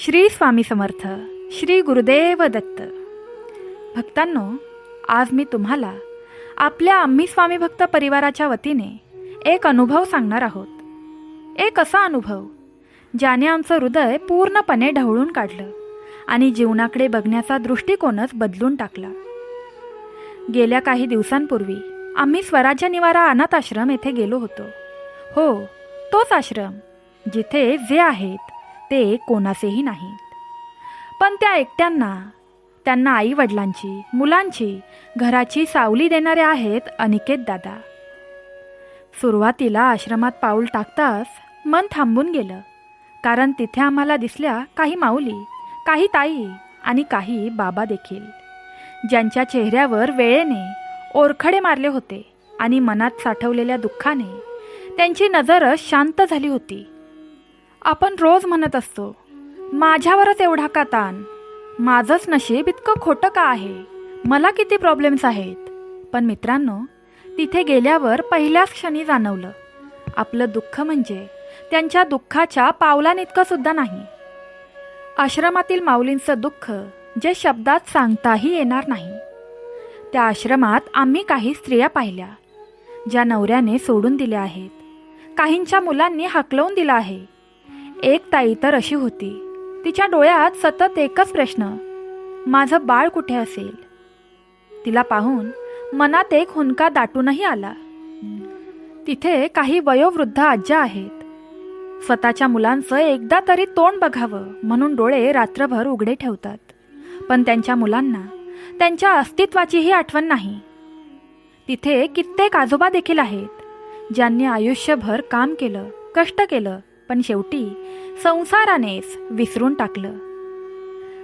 श्री स्वामी समर्थ श्री गुरुदेव दत्त. भक्तांनो आज मी तुम्हाला आपल्या आम्ही स्वामी भक्त परिवाराच्या वतीने एक अनुभव सांगणार आहोत. एक असा अनुभव ज्याने आमचं हृदय पूर्णपणे ढवळून काढलं आणि जीवनाकडे बघण्याचा दृष्टिकोनच बदलून टाकला. गेल्या काही दिवसांपूर्वी आम्ही स्वराज्य निवारा अनाथ आश्रम येथे गेलो होतो. हो तोच आश्रम जिथे जे आहेत ते कोणाचेही नाहीत. पण त्या एकट्यांना त्यांना आई वडिलांची मुलांची घराची सावली देणारे आहेत अनिकेत दादा. सुरुवातीला आश्रमात पाऊल टाकताच मन थांबून गेलं कारण तिथे आम्हाला दिसल्या काही माऊली काही ताई आणि काही बाबा देखील ज्यांच्या चेहऱ्यावर वेळेने ओरखडे मारले होते आणि मनात साठवलेल्या दुःखाने त्यांची नजरच शांत झाली होती. आपण रोज म्हणत असतो माझ्यावरच एवढा का ताण? माझंच नशीब इतकं खोटं का आहे? मला किती प्रॉब्लेम्स आहेत? पण मित्रांनो तिथे गेल्यावर पहिल्याच क्षणी जाणवलं. आपलं दुःख म्हणजे त्यांच्या दुःखाच्या पावलानितकं सुद्धा नाही. आश्रमातील माऊलींचं दुःख जे शब्दात सांगताही येणार नाही. त्या आश्रमात आम्ही काही स्त्रिया पाहिल्या ज्या नवऱ्याने सोडून दिल्या आहेत. काहींच्या मुलांनी हाकलवून दिला आहे. एक ताई तर अशी होती. तिच्या डोळ्यात सतत एकच प्रश्न. माझं बाळ कुठे असेल? तिला पाहून मनात एक हुंका दाटूनही आला. तिथे काही वयोवृद्ध आज्या आहेत. स्वतःच्या मुलांचं एकदा तरी तोंड बघावं म्हणून डोळे रात्रभर उघडे ठेवतात. पण त्यांच्या मुलांना त्यांच्या अस्तित्वाचीही आठवण नाही. तिथे कित्येक आजोबा देखील आहेत ज्यांनी आयुष्यभर काम केलं कष्ट केलं पण शेवटी संसारानेच विसरून टाकलं.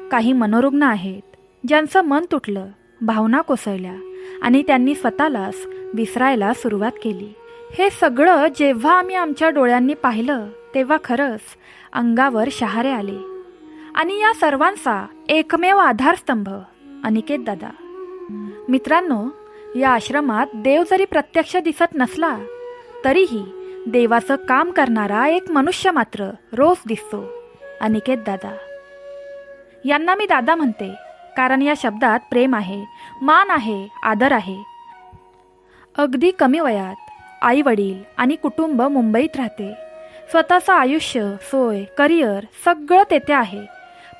काही मनोरुग्ण आहेत ज्यांचं मन तुटलं भावना कोसळल्या आणि त्यांनी स्वतःलाच विसरायला सुरुवात केली. हे सगळं जेव्हा आम्ही आमच्या डोळ्यांनी पाहिलं तेव्हा खरंच अंगावर शहारे आले. आणि या सर्वांचा एकमेव आधारस्तंभ अनिकेत दादा. मित्रांनो या आश्रमात देव जरी प्रत्यक्ष दिसत नसला तरीही देवाचं काम करणारा एक मनुष्य मात्र रोज दिसतो. अनिकेत दादा. यांना मी दादा म्हणते कारण या शब्दात प्रेम आहे मान आहे आदर आहे. अगदी कमी वयात आई वडील आणि कुटुंब मुंबईत राहते. स्वतःचं आयुष्य सोय करिअर सगळं तेथे आहे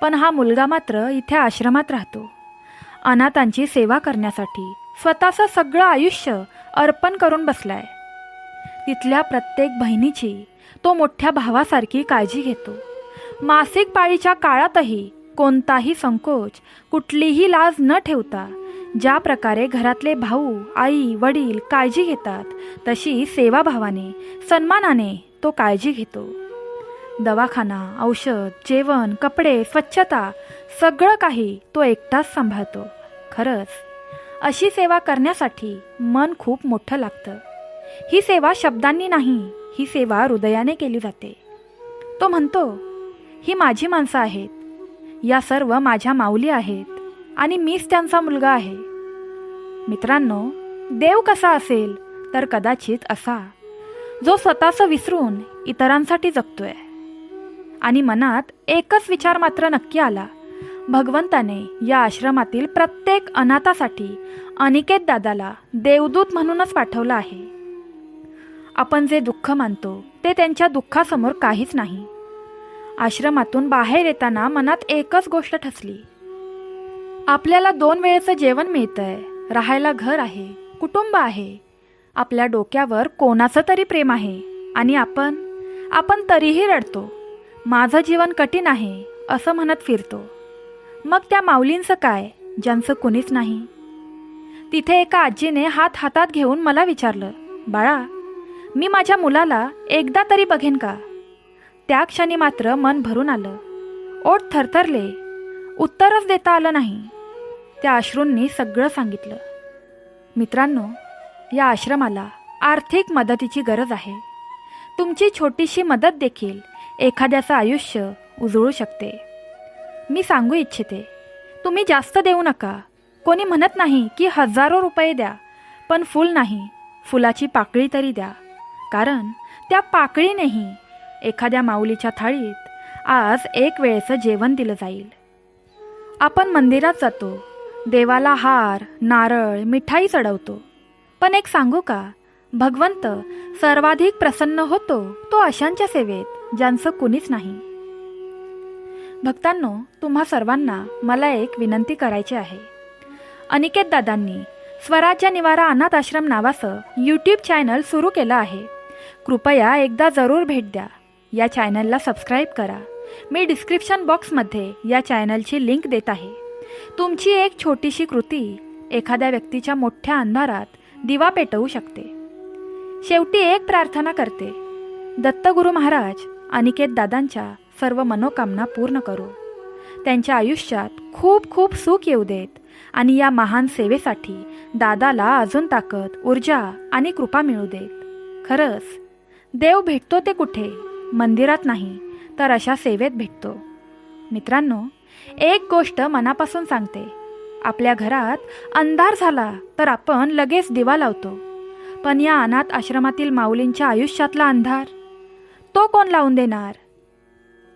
पण हा मुलगा मात्र इथे आश्रमात राहतो. अनाथांची सेवा करण्यासाठी स्वतःचं सगळं आयुष्य अर्पण करून बसलाय. तिथल्या प्रत्येक बहिणीची तो मोठ्या भावासारखी काळजी घेतो. मासिक पाळीच्या काळातही कोणताही संकोच कुठलीही लाज न ठेवता ज्या प्रकारे घरातले भाऊ आई वडील काळजी घेतात तशी सेवाभावाने सन्मानाने तो काळजी घेतो. दवाखाना औषध जेवण कपडे स्वच्छता सगळं काही तो एकटाच सांभाळतो. खरंच अशी सेवा करण्यासाठी मन खूप मोठं लागतं. ही सेवा शब्दांनी नाही ही सेवा हृदयाने केली जाते. तो म्हणतो ही माझी माणसं आहेत. या सर्व माझ्या माऊली आहेत आणि मीच त्यांचा मुलगा आहे. मित्रांनो देव कसा असेल तर कदाचित असा जो स्वतःचं विसरून इतरांसाठी जगतोय. आणि मनात एकच विचार मात्र नक्की आला भगवंताने या आश्रमातील प्रत्येक अनाथासाठी अनिकेत दादाला देवदूत म्हणूनच पाठवलं आहे. आपण जे दुःख मानतो ते त्यांच्या दुःखासमोर काहीच नाही. आश्रमातून बाहेर येताना मनात एकच गोष्ट ठसली. आपल्याला दोन वेळेचं जेवण मिळतंय राहायला घर आहे कुटुंब आहे. आपल्या डोक्यावर कोणाचं तरी प्रेम आहे आणि आपण आपण तरीही रडतो. माझं जीवन कठीण आहे असं म्हणत फिरतो. मग त्या माऊलींचं काय ज्यांचं कुणीच नाही? तिथे एका आजीने हात हातात घेऊन मला विचारलं बाळा मी माझ्या मुलाला एकदा तरी बघेन का? त्या क्षणी मात्र मन भरून आलं. ओठ थरथरले. उत्तरच देता आलं नाही. त्या अश्रूंनी सगळं सांगितलं. मित्रांनो या आश्रमाला आर्थिक मदतीची गरज आहे. तुमची छोटीशी मदत देखील एखाद्याचं आयुष्य उजळू शकते. मी सांगू इच्छिते तुम्ही जास्त देऊ नका. कोणी म्हणत नाही की हजारो रुपये द्या पण फुल नाही. फुलाची पाकळी तरी द्या. कारण त्या पाकळीनेही एखाद्या माऊलीच्या थाळीत आज एक वेळेचं जेवण दिलं जाईल. आपण मंदिरात जातो देवाला हार नारळ मिठाई चढवतो. पण एक सांगू का भगवंत सर्वाधिक प्रसन्न होतो तो अशांच्या सेवेत ज्यांचं कुणीच नाही. भक्तांनो तुम्हा सर्वांना मला एक विनंती करायची आहे. अनिकेत दादांनी स्वराज्य निवारा अनाथ आश्रम नावाचं यूट्यूब चॅनल सुरू केलं आहे. कृपया एकदा जरूर भेट द्या. या चॅनलला सबस्क्राईब करा. मी डिस्क्रिप्शन बॉक्समध्ये या चॅनलची लिंक देत आहे. तुमची एक छोटीशी कृती एखाद्या व्यक्तीच्या मोठ्या अंधारात दिवा पेटवू शकते. शेवटी एक प्रार्थना करते. दत्तगुरू महाराज अनिकेत दादांच्या सर्व मनोकामना पूर्ण करू. त्यांच्या आयुष्यात खूप खूप सुख येऊ देत आणि या महान सेवेसाठी दादाला अजून ताकद ऊर्जा आणि कृपा मिळू देत. खरंच. देव भेटतो ते कुठे? मंदिरात नाही तर अशा सेवेत भेटतो. मित्रांनो एक गोष्ट मनापासून सांगते. आपल्या घरात अंधार झाला तर आपण लगेच दिवा लावतो. पण या अनाथ आश्रमातील माऊलींच्या आयुष्यातला अंधार तो कोण लावून देणार?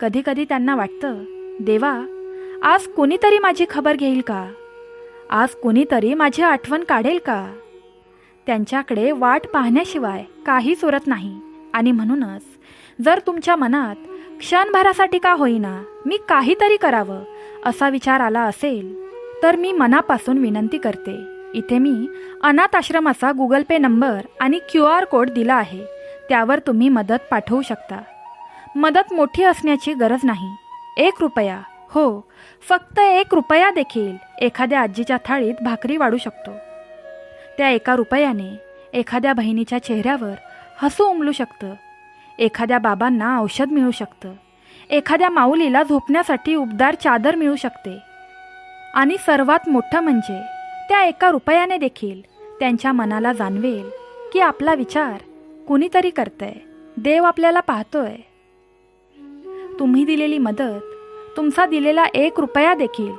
कधीकधी त्यांना वाटतं देवा आज कुणीतरी माझी खबर घेईल का? आज कुणीतरी माझी आठवण काढेल का? त्यांच्याकडे वाट पाहण्याशिवाय काहीच उरत नाही. आणि म्हणूनच जर तुमच्या मनात क्षणभरासाठी का होईना मी काहीतरी करावं असा विचार आला असेल तर मी मनापासून विनंती करते इथे मी अनाथ आश्रमाचा गुगल पे नंबर आणि क्यू आर कोड दिला आहे त्यावर तुम्ही मदत पाठवू शकता. मदत मोठी असण्याची गरज नाही. एक रुपया हो फक्त एक रुपया देखील एखाद्या आजीच्या थाळीत भाकरी वाढू शकतो. त्या एका रुपयाने एखाद्या बहिणीच्या चेहऱ्यावर हसू उमलू शकतं. एखाद्या बाबांना औषध मिळू शकतं. एखाद्या माऊलीला झोपण्यासाठी उबदार चादर मिळू शकते. आणि सर्वात मोठं म्हणजे त्या एका रुपयाने देखील त्यांच्या मनाला जाणवेल की आपला विचार कुणीतरी करतंय. देव आपल्याला पाहतोय. तुम्ही दिलेली मदत तुमचा दिलेला एक रुपया देखील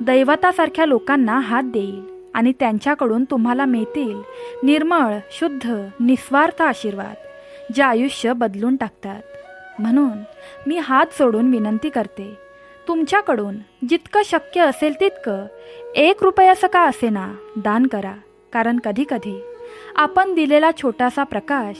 दैवतासारख्या लोकांना हात देईल. आणि त्यांच्याकडून तुम्हाला मिळतील. निर्मळ शुद्ध निस्वार्थ आशीर्वाद जे आयुष्य बदलून टाकतात. म्हणून मी हात सोडून विनंती करते तुमच्याकडून जितकं शक्य असेल तितकं एक रुपयाचं का असेना दान करा. कारण कधीकधी आपण दिलेला छोटासा प्रकाश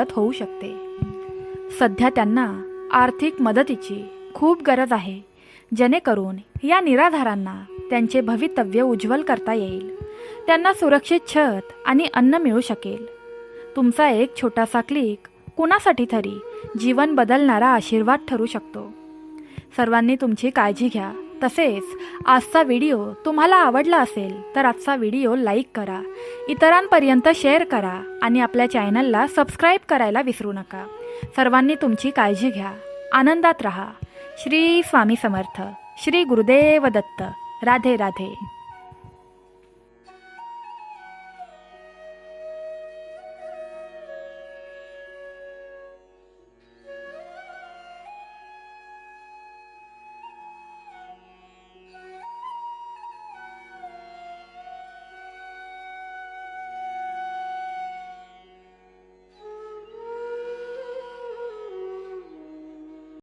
मदत होऊ शकते. सध्या त्यांना आर्थिक मदतीची खूप गरज आहे. जेणेकरून या निराधारांना त्यांचे भवितव्य उज्ज्वल करता येईल. त्यांना सुरक्षित छत आणि अन्न मिळू शकेल. तुमचा एक छोटासा क्लिक कुणासाठी तरी जीवन बदलणारा आशीर्वाद ठरू शकतो. सर्वांनी तुमची काळजी घ्या. तसेच आजचा व्हिडिओ तुम्हाला आवडला असेल तर आजचा व्हिडिओ लाईक करा इतरांपर्यंत शेअर करा आणि आपल्या चॅनलला सबस्क्राईब करायला विसरू नका. सर्वांनी तुमची काळजी घ्या. आनंदात रहा. श्री स्वामी समर्थ. श्री गुरुदेव दत्त. राधे राधे.